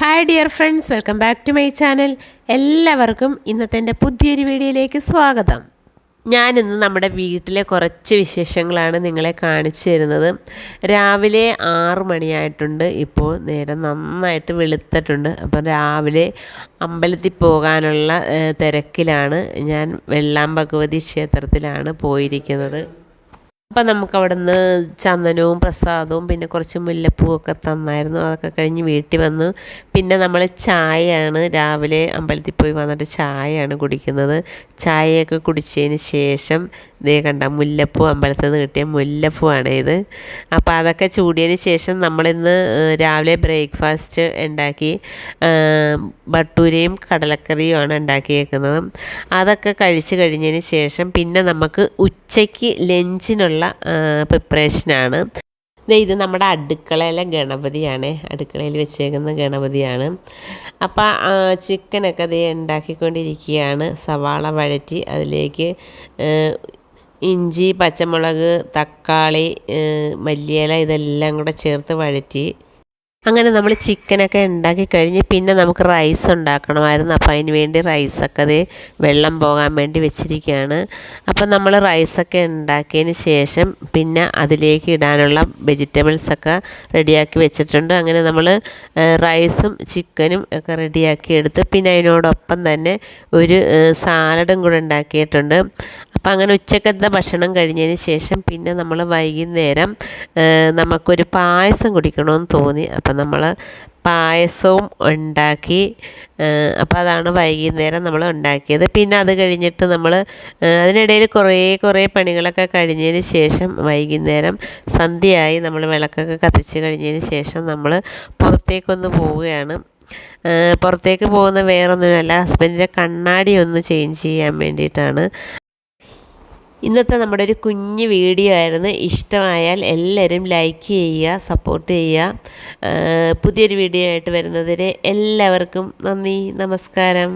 Hi dear friends welcome back to my channel എല്ലാവർക്കും ഇന്നത്തെ എന്റെ പുതിയൊരു വീഡിയോയിലേക്ക് സ്വാഗതം. ഞാനിന്ന് നമ്മുടെ വീട്ടിലെ കുറച്ച് വിശേഷങ്ങളാണ് നിങ്ങളെ കാണിച്ചു തരുന്നത്. രാവിലെ ആറു മണിയായിട്ടുണ്ട്. ഇപ്പോൾ നേരം നന്നായിട്ട് വെളുത്തിട്ടുണ്ട്. അപ്പം രാവിലെ അമ്പലത്തിൽ പോകാനുള്ള തിരക്കിലാണ്. ഞാൻ വെള്ളാം ഭഗവതി ക്ഷേത്രത്തിലാണ് പോയിരിക്കുന്നത്. അപ്പം നമുക്ക് അവിടെ നിന്ന് ചന്ദനവും പ്രസാദവും പിന്നെ കുറച്ച് മുല്ലപ്പൂവൊക്കെ തന്നായിരുന്നു. അതൊക്കെ കഴിഞ്ഞ് വീട്ടിൽ വന്നു പിന്നെ നമ്മൾ ചായയാണ് രാവിലെ അമ്പലത്തിൽ പോയി വന്നിട്ട് ചായയാണ് കുടിക്കുന്നത്. ചായയൊക്കെ കുടിച്ചതിന് ശേഷം ഇതേ കണ്ട മുല്ലപ്പൂ അമ്പലത്തിൽ നിന്ന് കിട്ടിയ മുല്ലപ്പൂവാണ് ഇത്. അപ്പോൾ അതൊക്കെ ചൂടിയതിന് ശേഷം നമ്മളിന്ന് രാവിലെ ബ്രേക്ക്ഫാസ്റ്റ് ഉണ്ടാക്കി ബട്ടൂരയും കടലക്കറിയുമാണ് ഉണ്ടാക്കിയേക്കുന്നത്. അതൊക്കെ കഴിച്ച് കഴിഞ്ഞതിന് ശേഷം പിന്നെ നമുക്ക് ഉച്ചയ്ക്ക് ലഞ്ചിനുള്ള പ്രിപ്പറേഷനാണ് ദേ ഇത് നമ്മുടെ അടുക്കളയിലെ ഗണപതിയാണ്. അടുക്കളയിൽ വെച്ചേക്കുന്ന ഗണപതിയാണ്. അപ്പോൾ ചിക്കനൊക്കെ ദേ ഉണ്ടാക്കിക്കൊണ്ടിരിക്കുകയാണ്. സവാള വഴറ്റി അതിലേക്ക് ഇഞ്ചി പച്ചമുളക് തക്കാളി മല്ലിയില ഇതെല്ലാം കൂടെ ചേർത്ത് വഴറ്റി അങ്ങനെ നമ്മൾ ചിക്കനൊക്കെ ഉണ്ടാക്കി കഴിഞ്ഞ് പിന്നെ നമുക്ക് റൈസ് ഉണ്ടാക്കണമായിരുന്നു. അപ്പോൾ അതിന് വേണ്ടി റൈസൊക്കെ അത് വെള്ളം പോകാൻ വേണ്ടി വെച്ചിരിക്കുകയാണ്. അപ്പോൾ നമ്മൾ റൈസൊക്കെ ഉണ്ടാക്കിയതിന് ശേഷം പിന്നെ അതിലേക്ക് ഇടാനുള്ള വെജിറ്റബിൾസൊക്കെ റെഡിയാക്കി വെച്ചിട്ടുണ്ട്. അങ്ങനെ നമ്മൾ റൈസും ചിക്കനും ഒക്കെ റെഡിയാക്കി എടുത്തു പിന്നെ അതിനോടൊപ്പം തന്നെ ഒരു സാലഡും കൂടെ ഉണ്ടാക്കിയിട്ടുണ്ട്. അപ്പം അങ്ങനെ ഉച്ചക്കത്തെ ഭക്ഷണം കഴിഞ്ഞതിന് ശേഷം പിന്നെ നമ്മൾ വൈകുന്നേരം നമുക്കൊരു പായസം കുടിക്കണമെന്ന് തോന്നി. അപ്പം നമ്മൾ പായസവും ഉണ്ടാക്കി അപ്പോൾ അതാണ് വൈകുന്നേരം നമ്മൾ ഉണ്ടാക്കിയത്. പിന്നെ അത് കഴിഞ്ഞിട്ട് നമ്മൾ അതിനിടയിൽ കുറേ കുറേ പണികളൊക്കെ കഴിഞ്ഞതിന് ശേഷം വൈകുന്നേരം സന്ധ്യയായി നമ്മൾ വിളക്കൊക്കെ കത്തിച്ച് കഴിഞ്ഞതിന് ശേഷം നമ്മൾ പുറത്തേക്കൊന്ന് പോവുകയാണ്. പുറത്തേക്ക് പോകുന്ന വേറൊന്നുമല്ല ഹസ്ബൻഡിന്റെ കണ്ണാടി ഒന്ന് ചേഞ്ച് ചെയ്യാൻ വേണ്ടിയിട്ടാണ്. ഇന്നത്തെ നമ്മുടെ ഒരു കുഞ്ഞ് വീഡിയോ ആയിരുന്നു. ഇഷ്ടമായാൽ എല്ലാവരും ലൈക്ക് ചെയ്യുക സപ്പോർട്ട് ചെയ്യുക. പുതിയൊരു വീഡിയോ ആയിട്ട് വരുന്നതിന് എല്ലാവർക്കും നന്ദി നമസ്കാരം.